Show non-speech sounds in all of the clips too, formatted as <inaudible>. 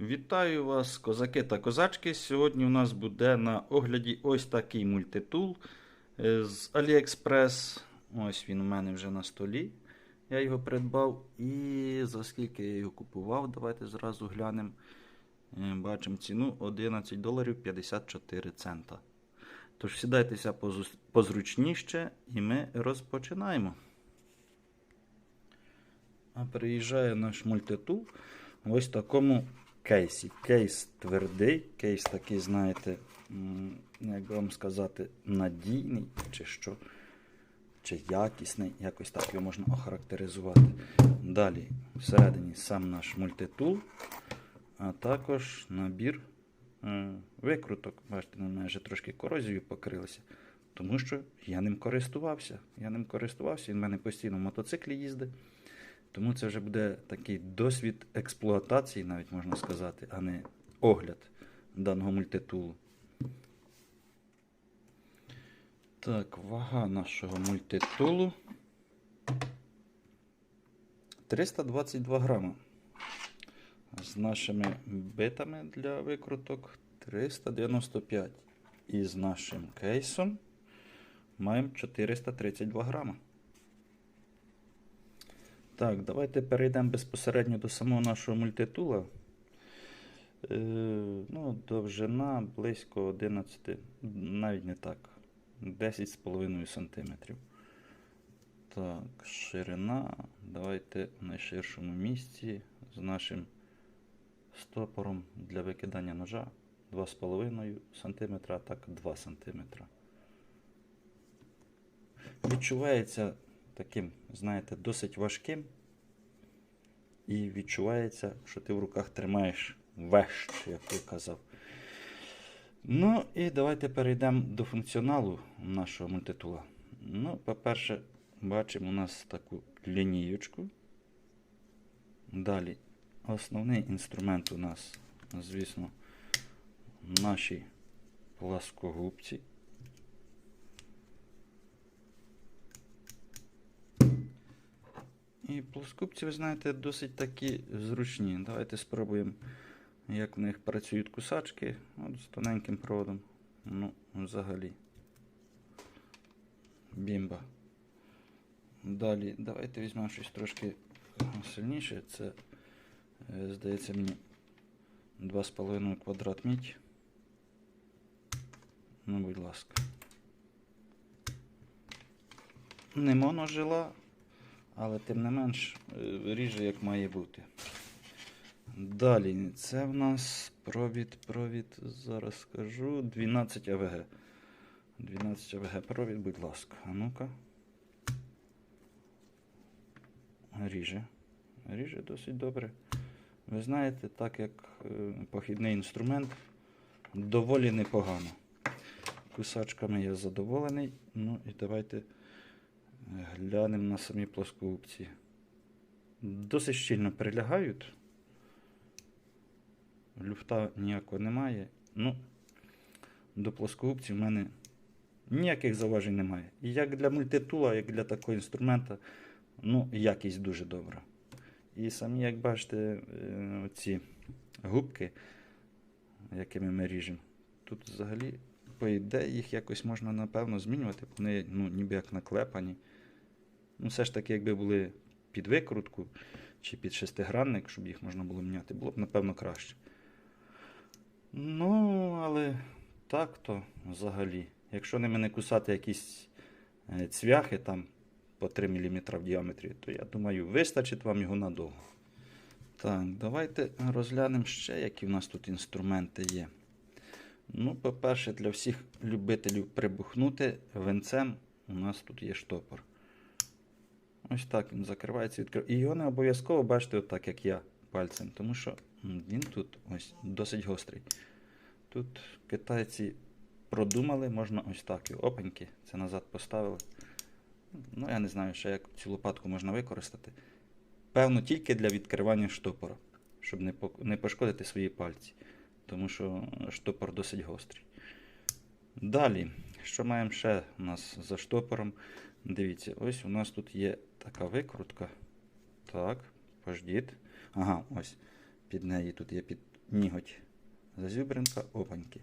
Вітаю вас, козаки та козачки. Сьогодні у нас буде на огляді ось такий мультитул е, з AliExpress. Ось він у мене вже на столі. Я його придбав. І за скільки я його купував, давайте зразу глянемо. Е, Бачимо ціну 11 доларів 54 цента. Тож сідайтеся позручніше і ми розпочинаємо. А приїжджає наш мультитул ось такому кейсі. Кейс твердий, кейс такий, знаєте, як вам сказати, надійний чи що, чи якісний, якось так його можна охарактеризувати. Далі всередині сам наш мультитул, а також набір викруток. Бачите, на мене вже трошки корозією покрилися. Тому що я ним користувався. Я ним користувався, він в мене постійно в мотоциклі їздить. Тому це вже буде такий досвід експлуатації, навіть можна сказати, а не огляд даного мультитулу. Так, вага нашого мультитулу 322 грама. З нашими битами для викруток 395. І з нашим кейсом маємо 432 грама. Так, давайте перейдемо безпосередньо до самого нашого мультитула. Е, ну, довжина близько 11, навіть не так, 10,5 см. Так, ширина. Давайте в найширшому місці з нашим стопором для викидання ножа 2,5 см, а так 2 см. Відчувається таким, знаєте, досить важким. І відчувається, що ти в руках тримаєш вещ, як я казав. Ну і давайте перейдемо до функціоналу нашого мультитула. Ну, по-перше, бачимо у нас таку лінієчку. Далі основний інструмент у нас, звісно, наші пласкогубці. І плоскопці, ви знаєте, досить такі зручні. Давайте спробуємо, як в них працюють кусачки От з тоненьким проводом. Ну, взагалі. Бімба. Далі, давайте візьмемо щось трошки сильніше. Це, е, здається, мені 2,5 квадрат мідь. Ну, будь ласка. Не моножила, але тим не менш е, ріже як має бути. Далі, це в нас провід, провід, зараз скажу, 12 АВГ. 12 АВГ провід, будь ласка. А ну-ка. Ріже. Ріже досить добре. Ви знаєте, так як е, похідний інструмент, доволі непогано. Кусачками я задоволений. Ну і давайте глянемо на самі плоскогубці. Досить щільно прилягають. Люфта ніякого немає. Ну, до плоскогубців в мене ніяких зауважень немає. І як для мультитула, як для такого інструмента, ну, якість дуже добра. І самі, як бачите, е, ці губки, якими ми ріжемо, тут взагалі, по ідеї, їх якось можна, напевно, змінювати. Вони ну, ніби як наклепані. Ну, все ж таки, якби були під викрутку чи під шестигранник, щоб їх можна було міняти, було б, напевно, краще. Ну, але так то взагалі. Якщо ними не кусати якісь е, цвяхи там по 3 мм в діаметрі, то я думаю, вистачить вам його надовго. Так, давайте розглянемо ще, які в нас тут інструменти є. Ну, по-перше, для всіх любителів прибухнути венцем у нас тут є штопор. Ось так він закривається, відкривається. І його не обов'язково бачити, отак, як я, пальцем, тому що він тут ось досить гострий. Тут китайці продумали, можна ось так його опеньки, це назад поставили. Ну, я не знаю, ще як цю лопатку можна використати. Певно, тільки для відкривання штопора, щоб не не пошкодити свої пальці, тому що штопор досить гострий. Далі, що маємо ще у нас за штопором? Дивіться, ось у нас тут є така викрутка. Так, пождіть. Ага, ось. Під неї тут є під ніготь. Зазюбринка, опаньки.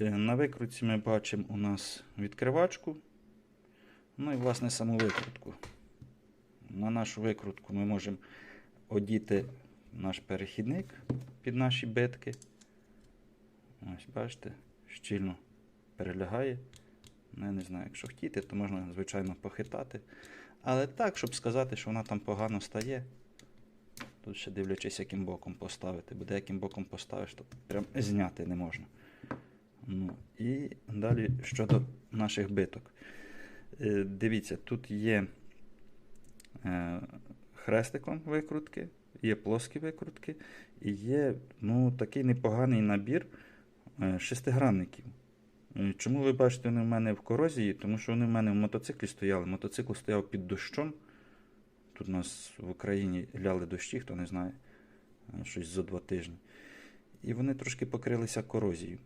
Е, На викрутці ми бачимо у нас відкривачку. Ну і, власне, саму викрутку. На нашу викрутку ми можемо одіти наш перехідник під наші битки. Ось, бачите, щільно перелягає. Ну, я не знаю, якщо хотіти, то можна, звичайно, похитати. Але так, щоб сказати, що вона там погано стає. Тут ще дивлячись, яким боком поставити. Бо деяким боком поставиш, то прям зняти не можна. Ну, і далі щодо наших биток. Е, Дивіться, тут є е, хрестиком викрутки, є плоскі викрутки, і є ну, такий непоганий набір е, шестигранників. Е, Чому ви бачите, вони в мене в корозії? Тому що вони в мене в мотоциклі стояли. Мотоцикл стояв під дощом. Тут у нас в Україні ляли дощі, хто не знає, е, щось за два тижні. І вони трошки покрилися корозією.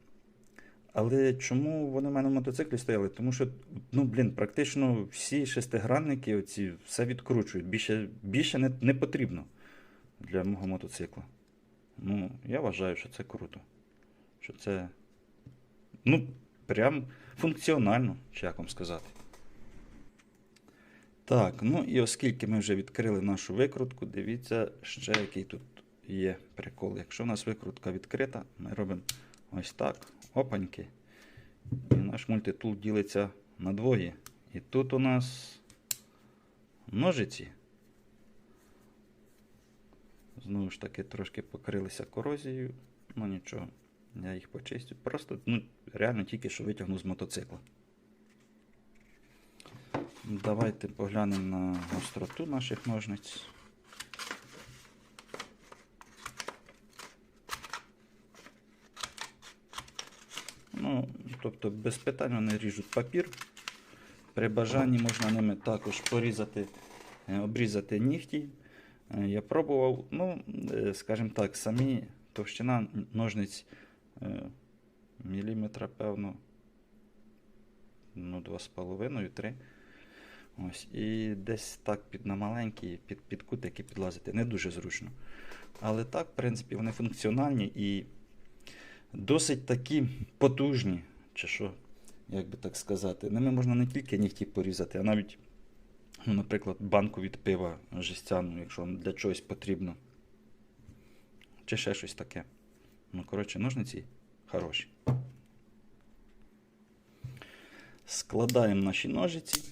Але чому вони в мене в мотоциклі стояли? Тому що, ну, блін, практично всі шестигранники оці все відкручують. Більше, більше не, не потрібно для мого мотоцикла. Ну, я вважаю, що це круто. Що це. Ну, прям функціонально, чи як вам сказати. Так, ну і оскільки ми вже відкрили нашу викрутку, дивіться ще який тут є прикол. Якщо у нас викрутка відкрита, ми робимо ось так, опаньки. І наш мультитул ділиться на двоє. І тут у нас ножиці. Знову ж таки, трошки покрилися корозією. Ну нічого, я їх почистю. Просто ну, реально тільки що витягну з мотоцикла. Давайте поглянемо на гостроту наших ножниць. Ну, тобто без питань вони ріжуть папір. При бажанні можна ними також порізати, е, обрізати нігті. Е, Я пробував, ну, е, скажімо так, самі товщина ножниць міліметра, певно, ну, 2,5-3. Ось, і десь так під на маленькі, під, під кутики підлазити не дуже зручно. Але так, в принципі, вони функціональні і досить такі потужні, чи що, як би так сказати. Ними можна не тільки нігті порізати, а навіть, ну, наприклад, банку від пива жестяну, якщо вам для чогось потрібно. Чи ще щось таке. Ну, коротше, ножниці хороші. Складаємо наші ножиці.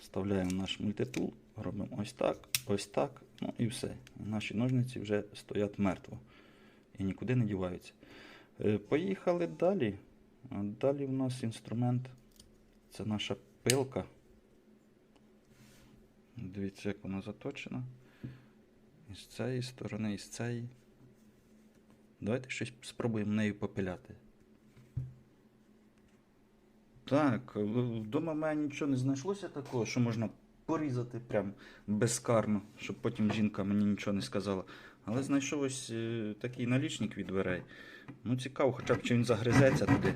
Вставляємо наш мультитул, робимо ось так, ось так, ну і все. Наші ножниці вже стоять мертво і нікуди не діваються. Е, Поїхали далі. Далі в нас інструмент. Це наша пилка. Дивіться, як вона заточена. З цієї сторони, і з цієї. Давайте щось спробуємо нею попиляти. Так, вдома в мене нічого не знайшлося такого, що можна порізати прям безкарно, щоб потім жінка мені нічого не сказала. Але знайшов ось е, такий налічник від дверей. Ну, цікаво, хоча б чи він загризеться туди.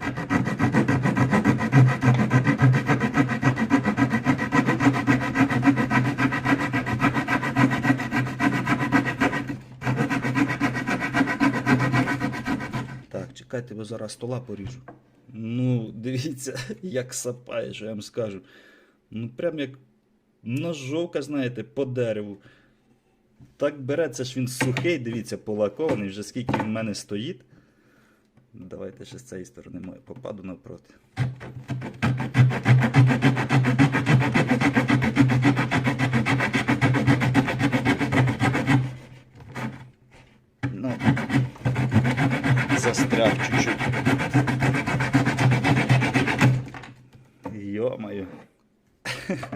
Так, чекайте, бо зараз стола поріжу. Ну, дивіться, <laughs> як сапає, що я вам скажу. Ну, прям як ножовка, знаєте, по дереву. Так бере, це ж він сухий, дивіться, полакований, вже скільки він в мене стоїть. Давайте ще з цієї сторони попаду навпроти. Застряг чуть-чуть. Йо-моє. <laughs>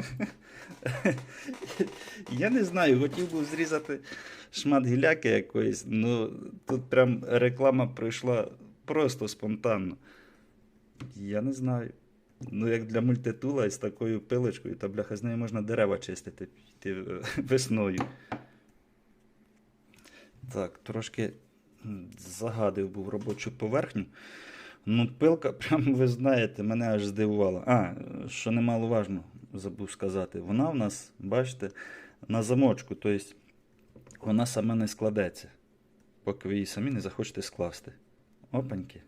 Я не знаю, хотів би зрізати шмат гіляки якоїсь, ну тут прям реклама пройшла просто спонтанно. Я не знаю. Ну, як для мультитула з такою пилочкою, та бляха з нею можна дерева чистити весною. Так, трошки загадив був робочу поверхню. Ну, пилка, <laughs> прям ви знаєте, мене аж здивувала. А, що немаловажно, забув сказати. Вона в нас, бачите, на замочку. Тобто вона сама не складеться, поки ви її самі не захочете скласти. Опаньки.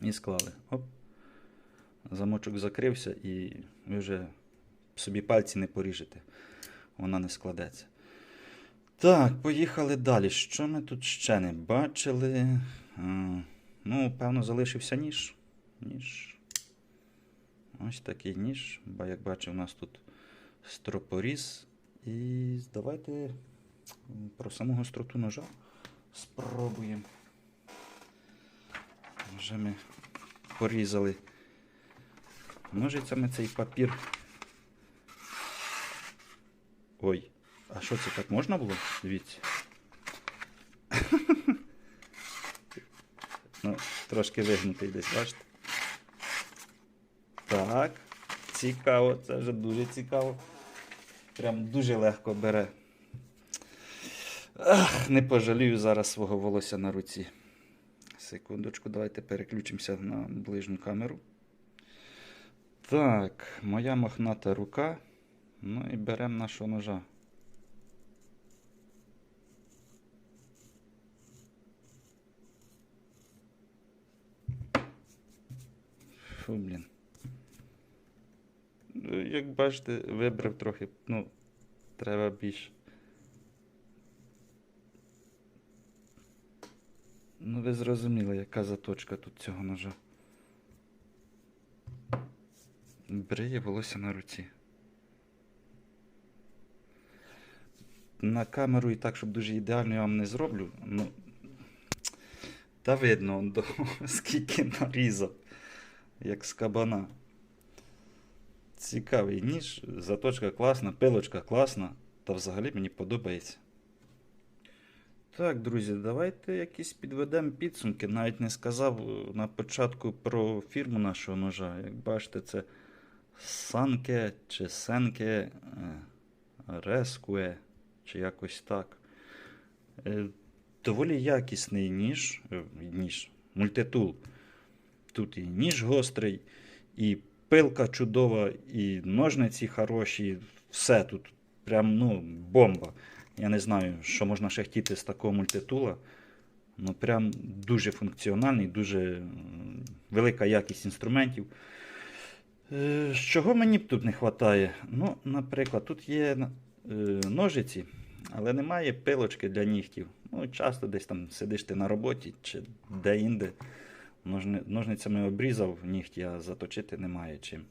І склали. Оп. Замочок закрився і ви вже собі пальці не поріжете. Вона не складеться. Так, поїхали далі. Що ми тут ще не бачили? А, ну, певно, залишився ніж. Ніж. Ось такий ніж. Бо, як бачив, у нас тут стропоріз. І давайте про саму гостроту ножа спробуємо. Вже ми порізали ножицями цей папір. Ой, а що це так можна було? Дивіться. ну, трошки вигнутий десь, бачите? Так, цікаво, це вже дуже цікаво. Прям дуже легко бере. Ах, не пожалію зараз свого волосся на руці. Секундочку, давайте переключимося на ближню камеру. Так, моя мохната рука. Ну і беремо нашого ножа. Фу, блін. Ну, Як бачите, вибрав трохи, ну, треба більше. Ну, ви зрозуміли, яка заточка тут цього ножа. Бриє волосся на руці. На камеру і так, щоб дуже ідеально я вам не зроблю. Ну, та видно, до, <laughs> скільки нарізав, як з кабана. Цікавий ніж, заточка класна, пилочка класна, та взагалі мені подобається. Так, друзі, давайте якісь підведемо підсумки. Навіть не сказав на початку про фірму нашого ножа. Як бачите, це Санке чи Сенке е, Рескуе, чи якось так. Е, Доволі якісний ніж, е, ніж, мультитул. Тут і ніж гострий, і пилка чудова, і ножниці хороші. Все тут прям ну, бомба. Я не знаю, що можна ще хотіти з такого мультитула. Ну, прям дуже функціональний, дуже велика якість інструментів. Е, Чого мені б тут не вистачає? Ну, наприклад, тут є е, ножиці, але немає пилочки для нігтів. Ну, часто десь там сидиш ти на роботі чи де-інде. Ножни, ножницями обрізав нігті, а заточити немає чим.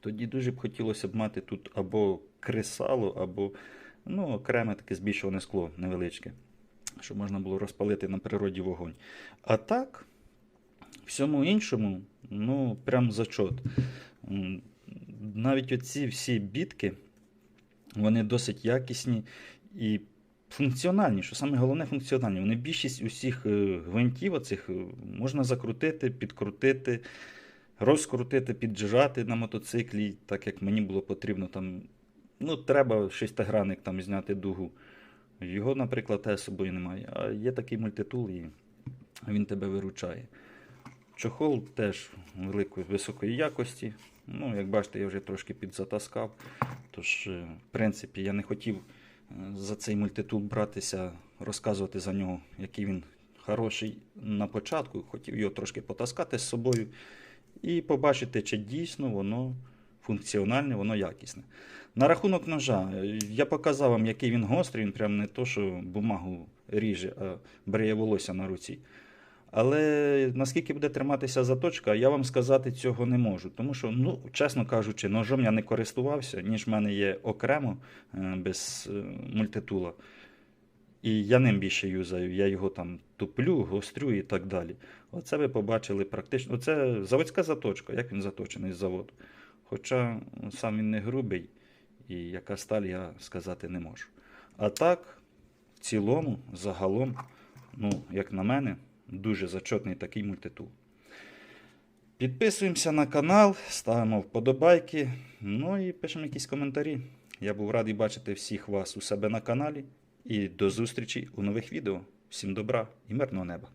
Тоді дуже б хотілося б мати тут або кресало, або ну, окреме таке збільшуване скло невеличке, щоб можна було розпалити на природі вогонь. А так, всьому іншому, ну, прям зачот. Навіть оці всі бітки, вони досить якісні і функціональні, що саме головне функціональні. Вони більшість усіх е, гвинтів оцих е, можна закрутити, підкрутити, розкрутити, піджати на мотоциклі, так як мені було потрібно. Там, ну, треба шестигранник там зняти дугу. Його, наприклад, теж собою немає. А є такий мультитул, і він тебе виручає. Чохол теж великої високої якості. Ну, як бачите, я вже трошки підзатаскав. Тож, е, в принципі, я не хотів за цей мультитул братися, розказувати за нього, який він хороший на початку. Хотів його трошки потаскати з собою і побачити, чи дійсно воно функціональне, воно якісне. На рахунок ножа, я показав вам, який він гострий, він прям не то, що бумагу ріже, а бриє волосся на руці. Але наскільки буде триматися заточка, я вам сказати цього не можу. Тому що, ну, чесно кажучи, ножом я не користувався, ніж в мене є окремо е, без е, мультитула. І я ним більше юзаю. Я його там туплю, гострю і так далі. Оце ви побачили практично. Оце заводська заточка, як він заточений з заводу. Хоча сам він не грубий, і яка сталь я сказати не можу. А так, в цілому, загалом, ну, як на мене, дуже зачетний такий мультитул. Підписуємося на канал, ставимо вподобайки, ну і пишемо якісь коментарі. Я був радий бачити всіх вас у себе на каналі. І до зустрічі у нових відео. Всім добра і мирного неба!